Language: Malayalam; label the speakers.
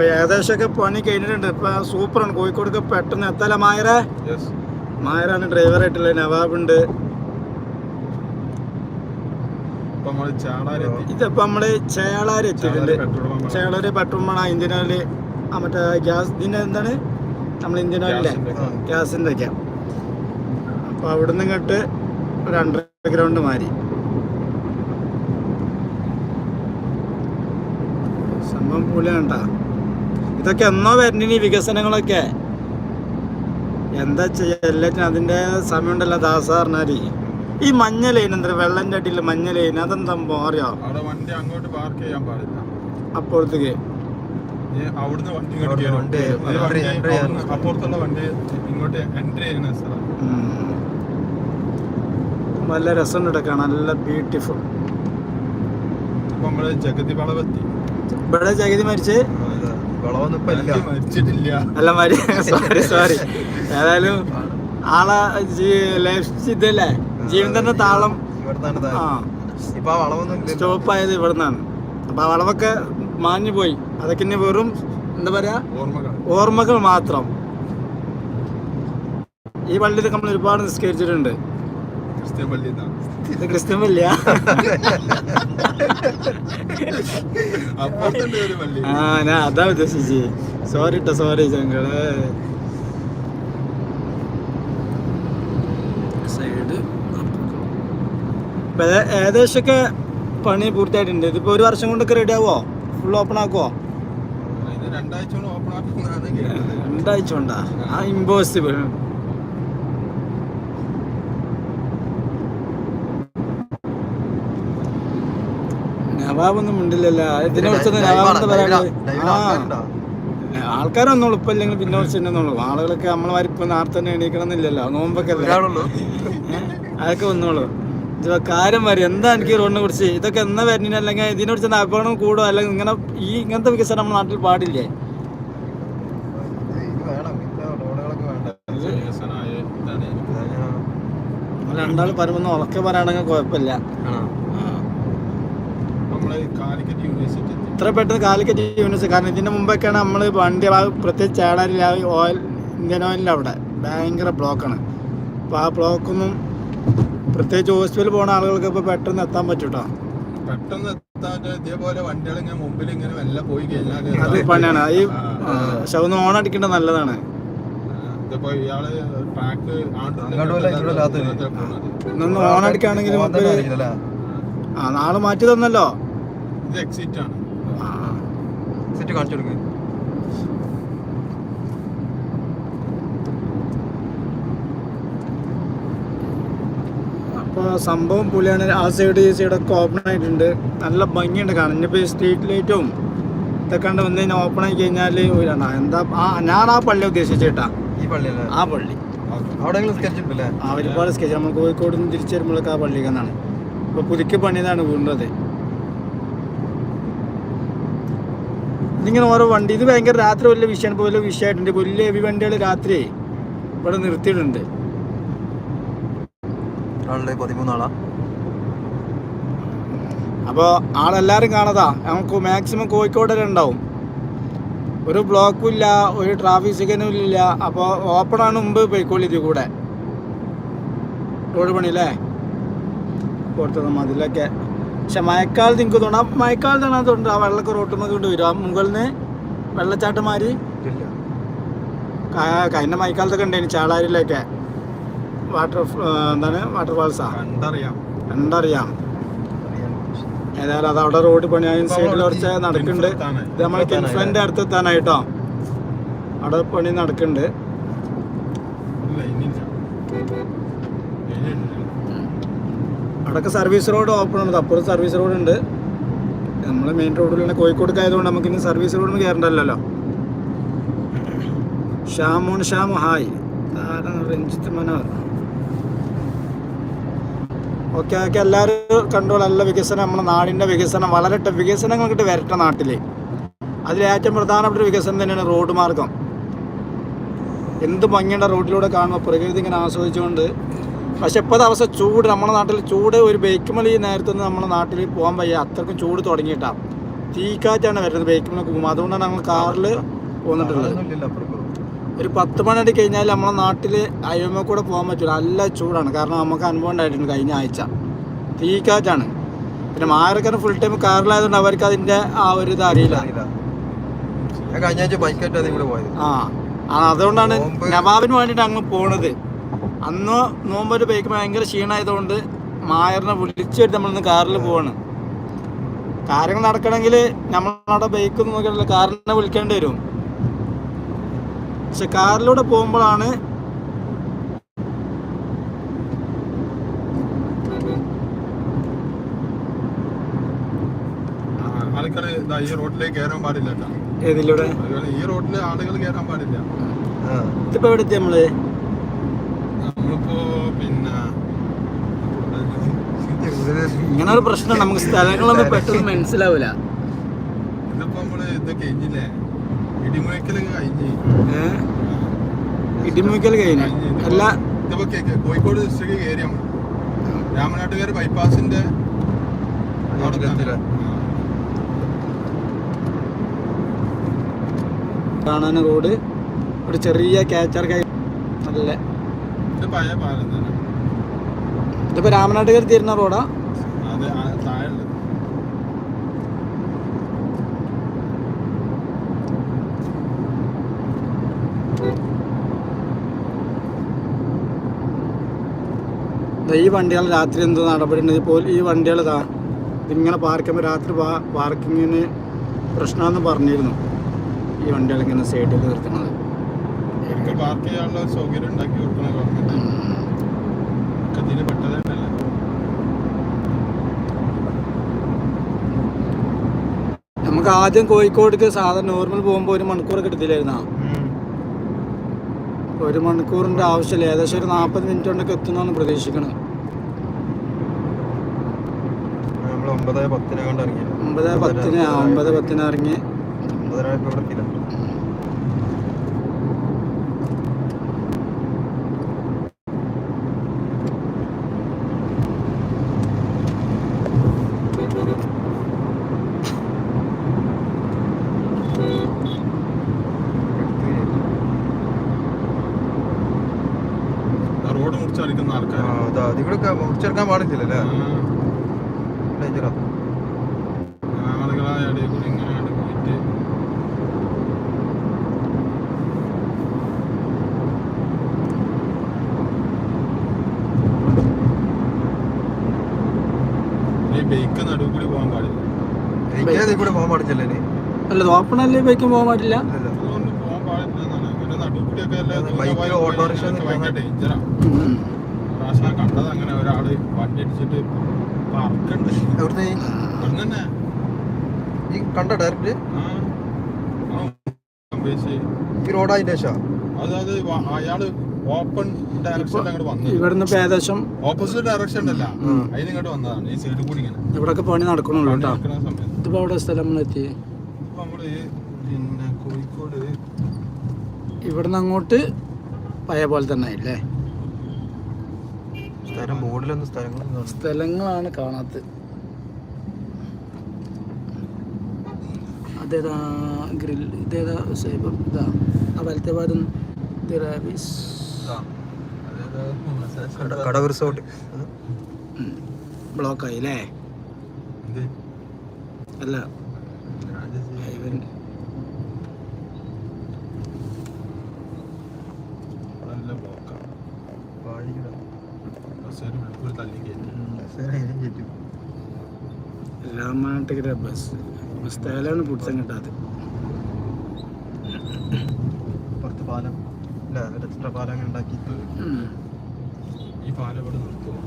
Speaker 1: ഇപ്പൊ ഏകദേശമൊക്കെ പണി കഴിഞ്ഞിട്ടുണ്ട്. ഇപ്പൊ സൂപ്പറാണ്. കോഴിക്കോടൊക്കെ പെട്ടെന്ന് എത്തല മായര?
Speaker 2: മായരാണ്
Speaker 1: മായറാണ് ആയിട്ടുള്ള നവാബുണ്ട് ഇതിപ്പോ നമ്മൾ ചേളാര് എത്തിയിട്ടുണ്ട്. ചേളാര് പെട്രോൾ പണ ഇന്ത്യൻ ഓയിൽ മറ്റേ ഗ്യാസ് ഇതിന്റെ എന്താണ്? നമ്മൾ ഇന്ത്യൻ ഓയിലില്ലേ?
Speaker 2: ഗ്യാസിന്റെ.
Speaker 1: ഗ്യാസിന്റെ ഒക്കെ. അപ്പൊ അവിടുന്ന് ഇങ്ങോട്ട് ഒരു അണ്ടർഗ്രൗണ്ട് മാറി. സംഭവം പൊളിയാണ്ടാ. ഇതൊക്കെ എന്നോ ഈ വികസനങ്ങളൊക്കെ. എന്താ ചെയ്യാ? എല്ലാറ്റിനും അതിന്റെ സമയമുണ്ടല്ലോ ദാസ ഈ മഞ്ഞ ലൈൻ എന്താ? വെള്ളന്റെ അടിയിൽ മഞ്ഞ ലൈൻ അതെന്താ അറിയോ?
Speaker 2: അവിടെ വണ്ടി അങ്ങോട്ട് പാർക്ക് ചെയ്യാൻ പാടില്ല.
Speaker 1: അപ്പോഴത്തേക്ക്.
Speaker 2: അവിടുന്ന് വണ്ടി അപ്പുറത്തുള്ള വണ്ടി ഇങ്ങോട്ട് എൻട്രി ചെയ്യുന്ന സ്ഥലം.
Speaker 1: നല്ല രസമുണ്ട് കേട്ടോ കാണാൻ. നല്ല ബ്യൂട്ടിഫുൾ
Speaker 2: ഇപ്പൊ നമ്മൾ ജഗതി വളവെത്തി.
Speaker 1: ഇവിടെ ജഗതി മരിച്ച് അല്ല മരി സോറി സോറി ഏതായാലും ആളെ ഇതല്ലേ? ജീവൻ തന്നെ താളം. സ്റ്റോപ്പ് ആയത് ഇവിടുന്നാണ്. അപ്പൊ ആ വളവൊക്കെ മാഞ്ഞു പോയി. അതൊക്കെ ഇനി വെറും എന്താ പറയാ?
Speaker 2: ഓർമ്മകൾ.
Speaker 1: ഓർമ്മകൾ മാത്രം. ഈ പള്ളിയിൽ നമ്മൾ ഒരുപാട് നിസ്കരിച്ചിട്ടുണ്ട്.
Speaker 2: ക്രിസ്ത്യൻ പള്ളി
Speaker 1: ഇത് ആ ഞാൻ അതാ ഉദ്ദേശിച്ച് സോറി സോറി ചങ്കൾ സൈഡ് ഇപ്പൊ ഏകദേശമൊക്കെ പണി പൂർത്തിയായിട്ടുണ്ട്. ഇതിപ്പോ ഒരു വർഷം കൊണ്ടൊക്കെ റെഡി ആവോ? ഫുൾ ഓപ്പൺ ആക്കുവോ?
Speaker 2: രണ്ടാഴ്ച കൊണ്ടാ
Speaker 1: ആ ഇമ്പോസിബിൾ നവാബൊന്നും മിണ്ടില്ലല്ലോ. ഇതിനെ കുറിച്ചൊന്നും നവാബെന്ന് പറയാൻ ആൾക്കാരൊന്നും ഇല്ലെങ്കിൽ പിന്നെ കുറച്ച് തന്നെ ആളുകളൊക്കെ നമ്മളെ വരിപ്പ് നേരത്തെ തന്നെ എണീക്കണം എന്നില്ലല്ലോ നോമ്പൊക്കെ അതൊക്കെ വന്നോളൂ കാര്യം വരും എന്താ എനിക്ക് റോഡിനെ കുറിച്ച്? ഇതൊക്കെ എന്നാ വരുന്നില്ല അല്ലെങ്കിൽ ഇതിനെ കുറിച്ച് അപകടം കൂടുമോ അല്ലെങ്കിൽ ഇങ്ങനെ ഈ ഇങ്ങനത്തെ വികസനം നമ്മുടെ നാട്ടിൽ പാടില്ലേ? രണ്ടാൾ പറയുമ്പോൾ ഉറക്കെ പറയുകയാണെങ്കിൽ കുഴപ്പമില്ല. ആ. ഇത്ര പെട്ടെന്ന് കാലിക്കറ്റ് യൂണിവേഴ്സിറ്റി. കാരണം ഇതിന്റെ മുമ്പൊക്കെയാണ് നമ്മൾ വണ്ടി ആ പ്രത്യേകിച്ച് ചേളാരിൽ ഓയിൽ ഇന്ത്യൻ ഓയിലിന്റെ അവിടെ. ഭയങ്കര ബ്ലോക്കാണ്. അപ്പോൾ ആ ബ്ലോക്കൊന്നും പ്രത്യേകിച്ച് ഹോസ്പിറ്റലിൽ പോകുന്ന ആളുകൾക്ക് ഇപ്പോൾ പെട്ടെന്ന് എത്താൻ പറ്റൂട്ടോ?
Speaker 2: പെട്ടെന്ന് ഇതേപോലെ വണ്ടികൾ ഇങ്ങനെ മുമ്പിൽ ഇങ്ങനെ മെല്ലെ പോയി കഴിഞ്ഞാൽ
Speaker 1: അത് പണിയാണ്. ഈ പക്ഷെ ഒന്ന് ഓൺ അടിക്കേണ്ടത് നല്ലതാണ്. ഓൺ അടിക്കുകയാണെങ്കിൽ? ആ നാളെ മാറ്റി തന്നല്ലോ.
Speaker 2: ഇത് എക്സിറ്റ് ആണ്.
Speaker 1: എക്സിറ്റ്
Speaker 3: സെറ്റ് കാണിച്ചു കൊടുക്ക്.
Speaker 1: അപ്പോൾ സംഭവം പുലിയാണ് ആ സൈഡ് ഈ സൈഡൊക്കെ ഓപ്പൺ ആയിട്ടുണ്ട്. നല്ല ഭംഗിയുണ്ട് കാണാൻ. ഇനിയിപ്പോൾ സ്ട്രീറ്റ് ലൈറ്റും ഇതൊക്കെ കണ്ട് വന്ന് കഴിഞ്ഞാൽ ഓപ്പൺ ആയി കഴിഞ്ഞാൽ എന്താ ആ ഞാൻ ആ പള്ളി ഉദ്ദേശിച്ചേട്ടാ
Speaker 3: ഈ പള്ളി
Speaker 1: ആ പള്ളി.
Speaker 3: അവിടെ ഉണ്ടല്ലേ?
Speaker 1: ആ ഒരുപാട് സ്കെച്ച് നമ്മൾ കോഴിക്കോട് നിന്ന് തിരിച്ചു വരുമ്പോഴൊക്കെ ആ പള്ളിക്കെന്നാണ് ഇപ്പോൾ പുതുക്കി പണിയതാണ് വീണ്ടത് ഇതിങ്ങനെ ഓരോ വണ്ടി. ഇത് ഭയങ്കര രാത്രി വലിയ വിഷയമാണ് ഇപ്പോൾ വലിയ വിഷയമായിട്ടുണ്ട്. വലിയ ഹെവി വണ്ടികൾ രാത്രി ഇവിടെ നിർത്തിയിട്ടുണ്ട്.
Speaker 3: പതിമൂന്നാളാ?
Speaker 1: അപ്പോൾ ആളെല്ലാവരും കാണതാ നമുക്ക് മാക്സിമം കോഴിക്കോട് വരെ ഉണ്ടാവും. ഒരു ബ്ലോക്കും ഇല്ല ഒരു ട്രാഫിക് സിഗ്നലും ഇല്ല. അപ്പോൾ ഓപ്പണാണ് മുമ്പ് പോയിക്കോളി ഇതിൽ കൂടെ. റോഡ് പണി അല്ലേ? കൊടുത്തത് മതിലൊക്കെ. പക്ഷെ മഴക്കാലത്ത് എനിക്ക് തോന്നാം മഴക്കാലത്താണ് അത് തോന്നുന്നത്? ആ വെള്ളമൊക്കെ റോട്ടുമ്പോൾ കൊണ്ട് വരും. ആ മുകളിൽ നിന്ന് വെള്ളച്ചാട്ടമാര് കഴിഞ്ഞ മഴക്കാലത്തൊക്കെ ഉണ്ടായിരുന്നു ചാളാരിലൊക്കെ വാട്ടർ എന്താണ്? വാട്ടർഫാൾസാ
Speaker 2: കണ്ടറിയാം.
Speaker 1: കണ്ടറിയാം.
Speaker 3: അറിയാൻ
Speaker 1: ഏതായാലും അത് അവിടെ റോഡ് പണി അതിന് സൈഡിൽ കുറച്ച് നടക്കുന്നുണ്ട്. ഇത് നമ്മളെ കിൻഫ്ലന്റെ അടുത്ത് എത്താനായിട്ടോ അവിടെ പണി നടക്കുന്നുണ്ട്. അവിടെയൊക്കെ സർവീസ് റോഡ് ഓപ്പൺ ആണ്. അപ്പുറം സർവീസ് റോഡ് ഉണ്ട്. നമ്മൾ മെയിൻ റോഡിലാണ് കോഴിക്കോടൊക്കെ ആയതുകൊണ്ട് നമുക്ക് ഇനി സർവീസ് റോഡിന് കയറണ്ടല്ലോ Shamon Shamu hi. Ranjith Manohar. Okay okay എല്ലാവരും കണ്ടോളൂ. നല്ല വികസനം. നമ്മുടെ നാടിന്റെ വികസനം. വളരെ വികസനങ്ങൾ കിട്ടി വരട്ടെ നാട്ടിൽ അതിലേറ്റവും പ്രധാനപ്പെട്ട ഒരു വികസനം തന്നെയാണ് റോഡ് മാർഗം. എന്ത് ഭംഗിയുടെ റോഡിലൂടെ കാണുമ്പോൾ പ്രകൃതി ഇങ്ങനെ ആസ്വദിച്ചുകൊണ്ട് പക്ഷെ ഇപ്പോഴത്തെ അവസ്ഥ ചൂട് നമ്മുടെ നാട്ടിൽ ചൂട് ഒരു ബൈക്ക് മലി നേരത്തെ നമ്മുടെ നാട്ടിൽ പോകാൻ വയ്യ. അത്രക്കും ചൂട് തുടങ്ങിയിട്ടാണ് തീക്കാറ്റാണ് വരുന്നത് ബേക്കുമലി പോകുമ്പോൾ അതുകൊണ്ടാണ് ഞങ്ങൾ കാറിൽ പോന്നിട്ടുള്ളത്. ഒരു പത്ത് മണി കഴിഞ്ഞാൽ നമ്മളെ നാട്ടിൽ അയ്യമ്മ കൂടെ പോകാൻ പറ്റില്ല നല്ല ചൂടാണ്. കാരണം നമുക്ക് അനുഭവം ഉണ്ടായിട്ടുണ്ട് കഴിഞ്ഞ ആഴ്ച. തീക്കാറ്റാണ്. പിന്നെ മാരക്കാരൻ ഫുൾ ടൈം കാറിലായതുകൊണ്ട് അവർക്ക് അതിന്റെ ആ ഒരു ഇത് അറിയില്ല.
Speaker 3: കഴിഞ്ഞ ആഴ്ച ബൈക്കായിട്ട് പോയത്.
Speaker 1: ആ, അതുകൊണ്ടാണ് നവാബിന് വേണ്ടിയിട്ട് അങ്ങ് പോണത്. അന്ന് നോമ്പൊരു ബൈക്ക് ഭയങ്കര ക്ഷീണമായതുകൊണ്ട് മായറിനെ വിളിച്ചിട്ട് നമ്മളിന്ന് കാറിൽ പോവാണ്. കാര്യങ്ങൾ നടക്കണമെങ്കിൽ നമ്മളവിടെ ബൈക്ക് നോക്കിയിട്ടില്ല കാറിനെ വിളിക്കേണ്ടി വരും. പക്ഷെ കാറിലൂടെ പോകുമ്പോഴാണ്
Speaker 2: ഈ റോഡിലേക്ക് കയറാൻ പാടില്ല കേട്ടോ.
Speaker 1: ഏതിലൂടെ?
Speaker 2: അതുപോലെ ഈ റോഡിൽ ആളുകൾ കേറാൻ പാടില്ല.
Speaker 1: ഇതിപ്പോ എവിടെ നമ്മൾ?
Speaker 2: നമ്മളിപ്പോ പിന്നെ
Speaker 1: ഇങ്ങനെ ഒരു പ്രശ്നം നമുക്ക് സ്ഥലങ്ങളൊന്നും പെട്ടെന്ന് മനസ്സിലാവില്ല
Speaker 2: ഇതിപ്പോ നമ്മൾ ഇത് കഴിഞ്ഞില്ലേ? ഇടിമുഴക്കലൊക്കെ കഴിഞ്ഞ്.
Speaker 1: ഏഹ് ഇടിമുക്കൽ കഴിഞ്ഞു. അല്ല.
Speaker 2: ഇതിപ്പോ കോഴിക്കോട് ഡിസ്ട്രിക്ട് കയറി നമ്മൾ രാമനാട്ടുകാർ ബൈപ്പാസിന്റെ?
Speaker 1: കാണാൻ റോഡ്. ഒരു ചെറിയ ക്യാച്ചർ കൈ നല്ല
Speaker 2: ഇത് പഴയ പാലം തന്നെ.
Speaker 1: ഇതിപ്പോ രാമനാട്ടുകർ തീരുന്ന റോഡാ?
Speaker 2: അത് താഴെ
Speaker 1: ഈ വണ്ടികൾ രാത്രി എന്ത് നടപടി ഉണ്ട് ഇപ്പോൾ ഈ വണ്ടികൾ ഇതാ ഇതിങ്ങനെ പാർക്കുമ്പോൾ രാത്രി പാർക്കിങ്ങിന് പ്രശ്നമെന്ന് പറഞ്ഞിരുന്നു. ഈ വണ്ടികൾ ഇങ്ങനെ സൈഡിൽ നിർത്തുന്നത്.
Speaker 2: ഇവർക്ക് പാർക്ക് ചെയ്യാനുള്ള ഒരു സൗകര്യം ഉണ്ടാക്കി കൊടുക്കണം ഗവൺമെന്റ് ഇതിന് പെട്ടത് തന്നെയല്ലേ?
Speaker 1: നമുക്ക് ആദ്യം കോഴിക്കോടേക്ക് സാധാരണ നോർമൽ പോകുമ്പോൾ ഒരു മണിക്കൂറൊക്കെ എടുത്തില്ലായിരുന്നാ. ഒരു മണിക്കൂറിന്റെ ആവശ്യമില്ല. ഏകദേശം ഒരു നാൽപ്പത് മിനിറ്റ് കൊണ്ടൊക്കെ എത്തുന്നാണ് പ്രതീക്ഷിക്കുന്നത്
Speaker 3: ഒമ്പത് പത്തിനെ ഇറങ്ങി
Speaker 1: ഒമ്പത് പത്തിന് ആ, ഒമ്പത് പത്തിന് ഇറങ്ങി.
Speaker 3: ഇവിടെ
Speaker 2: റോഡ് മുറിച്ചടിക്കുന്ന ആൾക്കാർ
Speaker 3: ആ, അതാ മുറിച്ചെടുക്കാൻ പാടില്ലല്ലേ? ഡേഞ്ചറാ
Speaker 2: ആളുകളായ ഇടയിൽ കൂടി ഇങ്ങനെ പോയിട്ട്. ഈ ബൈക്ക് നടുവ് കൂടി പോകാൻ പാടില്ല.
Speaker 3: എനിക്ക് അതിൽ കൂടെ പോകാൻ?
Speaker 1: അല്ല ഓപ്പണല്ലേ ബൈക്കും പോകാൻ പാടില്ല
Speaker 3: ഇല്ലല്ലോ.
Speaker 2: അതുകൊണ്ട് പോകാൻ പാടില്ല എന്നാണ് പിന്നെ നടുവ് കൂടിയൊക്കെ അല്ലേ
Speaker 3: അത്
Speaker 2: ദൂരെ
Speaker 3: ബൈക്ക് ഓട്ടോറിക്ഷ
Speaker 2: കണ്ടത് അങ്ങനെ ഒരാൾ വണ്ടി അടിച്ചിട്ട് പറക്കണ്ട്.
Speaker 3: ഈ- കണ്ട ഡയറക്റ്റ് ഈ റോഡ് അതിന്റെ
Speaker 2: അയാൾ ഓപ്പൺ ഡയറക്ഷൻ അങ്ങോട്ട് വന്നു
Speaker 1: ഇവിടുന്ന് ഏകദേശം
Speaker 2: ഓപ്പോസിറ്റ് ഡയറക്ഷൻ ഉണ്ടല്ല
Speaker 3: ഉം.
Speaker 2: അതിന് ഇങ്ങോട്ട് വന്നതാണ്. ഈ സൈഡിൽ കൂടി ഇങ്ങനെ.
Speaker 1: ഇവിടൊക്കെ പണി നടക്കണുള്ളൂ
Speaker 2: വണ്ടി
Speaker 1: കേട്ടോ
Speaker 2: നടക്കുന്ന സമയത്ത്.
Speaker 1: ഇതിപ്പോ അവിടെ സ്ഥലം എത്തി
Speaker 2: ഇപ്പൊ നമ്മൾ പിന്നെ കോഴിക്കോട്
Speaker 1: ഇവിടുന്ന് അങ്ങോട്ട് പഴയ പോലെ തന്നെ ആയില്ലേ?
Speaker 3: സ്ഥലം ബോർഡിലൊന്നും സ്ഥലങ്ങൾ.
Speaker 1: സ്ഥലങ്ങളാണ് കാണാത്തത് അതേതാ ഗ്രിൽ ഇതേതാ സൈബർ ഇതാ ആ വലത്തെ ഭാഗം തിറാബിസ്
Speaker 3: കട- കടവ് റിസോർട്ട്.
Speaker 1: ബ്ലോക്ക് ആയി അല്ലേ? അല്ല
Speaker 3: ചുറ്റും.
Speaker 1: ബസ് ബസ് സ്ഥലമാണ് പിടിച്ചം കിട്ടാത്തത്
Speaker 3: പുറത്ത് പാലം ഇല്ല പാലം
Speaker 1: ഉണ്ടാക്കി.
Speaker 2: ഈ പാലം ഇവിടെ നിർത്തുമോ